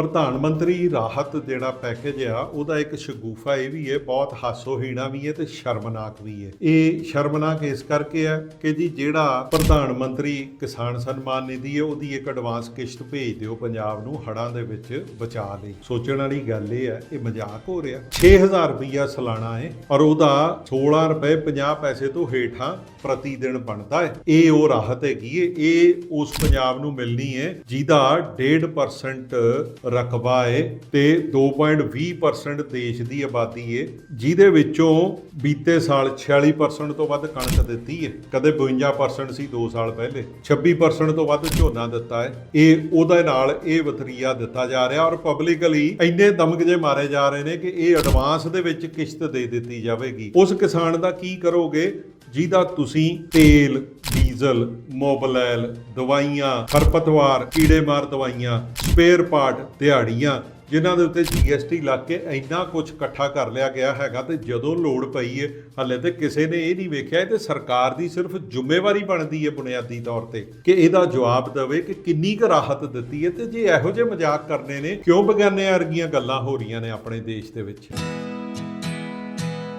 ਪ੍ਰਧਾਨ ਮੰਤਰੀ ਰਾਹਤ ਜਿਹੜਾ ਪੈਕੇਜ ਆ, ਉਹਦਾ ਇੱਕ ਸ਼ਗੂਫਾ ਇਹ ਵੀ ਹੈ, ਬਹੁਤ ਹਾਸੋਹੀਣਾ ਵੀ ਹੈ ਤੇ ਸ਼ਰਮਨਾਕ ਵੀ ਹੈ। ਇਹ ਸ਼ਰਮਨਾਕ ਇਸ ਕਰਕੇ ਹੈ ਕਿ ਜੀ ਜਿਹੜਾ ਪ੍ਰਧਾਨ ਮੰਤਰੀ ਕਿਸਾਨ ਸਨਮਾਨ ਨਿਧੀ ਹੈ, ਉਹਦੀ ਇੱਕ ਐਡਵਾਂਸ ਕਿਸ਼ਤ ਭੇਜ ਦਿਓ ਪੰਜਾਬ ਨੂੰ ਹੜ੍ਹਾਂ ਦੇ ਵਿੱਚ ਬਚਾ ਲਈ। ਸੋਚਣ ਵਾਲੀ ਗੱਲ ਇਹ ਹੈ, ਇਹ ਮਜ਼ਾਕ ਹੋ ਰਿਹਾ। 6000 ਰੁਪਈਆ ਸਾਲਾਨਾ ਹੈ ਔਰ ਉਹਦਾ 16 ਰੁਪਏ 50 ਪੈਸੇ ਤੋਂ ਹੇਠਾਂ ਪ੍ਰਤੀ ਦਿਨ ਬਣਦਾ ਹੈ। ਇਹ ਉਹ ਰਾਹਤ ਹੈਗੀ ਹੈ, ਇਹ ਉਸ ਪੰਜਾਬ ਨੂੰ ਮਿਲਣੀ ਹੈ, ਜਿਹਦਾ 1.5% ਰਕਬਾ ਹੈ ਤੇ 2.20% ਦੇਸ਼ ਦੀ ਆਬਾਦੀ ਏ, ਜਿਹਦੇ ਵਿੱਚੋਂ ਬੀਤੇ ਸਾਲ 46% ਤੋਂ ਵੱਧ ਕਣਕ ਦਿੱਤੀ ਹੈ ਕਦੇ 52% ਸੀ 2 ਸਾਲ ਪਹਿਲੇ 26% ਤੋਂ ਵੱਧ ਝੋਨਾ ਦਿੱਤਾ ਹੈ ਇਹ ਉਹਦੇ ਨਾਲ ਇਹ ਵਤਰੀਆ ਦਿੱਤਾ ਜਾ ਰਿਹਾ ਔਰ ਪਬਲਿਕਲੀ ਇੰਨੇ ਦਮਕ ਜੇ ਮਾਰੇ ਜਾ ਰਹੇ ਨੇ ਕਿ ਇਹ ਐਡਵਾਂਸ ਦੇ ਵਿੱਚ ਕਿਸ਼ਤ ਦੇ ਦਿੱਤੀ ਜਾਵੇਗੀ। ਉਸ ਕਿਸਾਨ ਦਾ ਕੀ ਕਰੋਗੇ? ਜਿਹਦਾ ਤੁਸੀਂ ਤੇਲ ਡੀਜ਼ਲ ਮੋਬਿਲਾਈਲ ਦਵਾਈਆਂ, ਖਰਪਤਵਾਰ, ਕੀੜੇਮਾਰ ਦਵਾਈਆਂ, ਸਪੇਅਰ ਪਾਰਟ, ਦਿਹਾੜੀਆਂ, ਜਿਨ੍ਹਾਂ ਦੇ ਉੱਤੇ GST ਲੱਗ ਕੇ ਇੰਨਾ ਕੁਝ ਇਕੱਠਾ ਕਰ ਲਿਆ ਗਿਆ ਹੈਗਾ ਤੇ ਜਦੋਂ ਲੋੜ ਪਈ ਹੈ ਹਲੇ ਤੇ ਕਿਸੇ ਨੇ ਇਹ ਨਹੀਂ ਵੇਖਿਆ, ਇਹ ਤੇ ਸਰਕਾਰ ਦੀ ਸਿਰਫ ਜ਼ਿੰਮੇਵਾਰੀ ਬਣਦੀ ਹੈ ਬੁਨਿਆਦੀ ਤੌਰ ਤੇ, ਕਿ ਇਹਦਾ ਜਵਾਬ ਦੇਵੇ ਕਿ ਕਿੰਨੀ ਕੁ ਰਾਹਤ ਦਿੱਤੀ ਹੈ ਤੇ ਜੇ ਇਹੋ ਜਿਹੇ ਮਜ਼ਾਕ ਕਰਨੇ ਨੇ, ਕਿਉਂ ਬਗਾਨੇ ਵਰਗੀਆਂ ਗੱਲਾਂ ਹੋ ਰਹੀਆਂ ਨੇ ਆਪਣੇ ਦੇਸ਼ ਦੇ ਵਿੱਚ?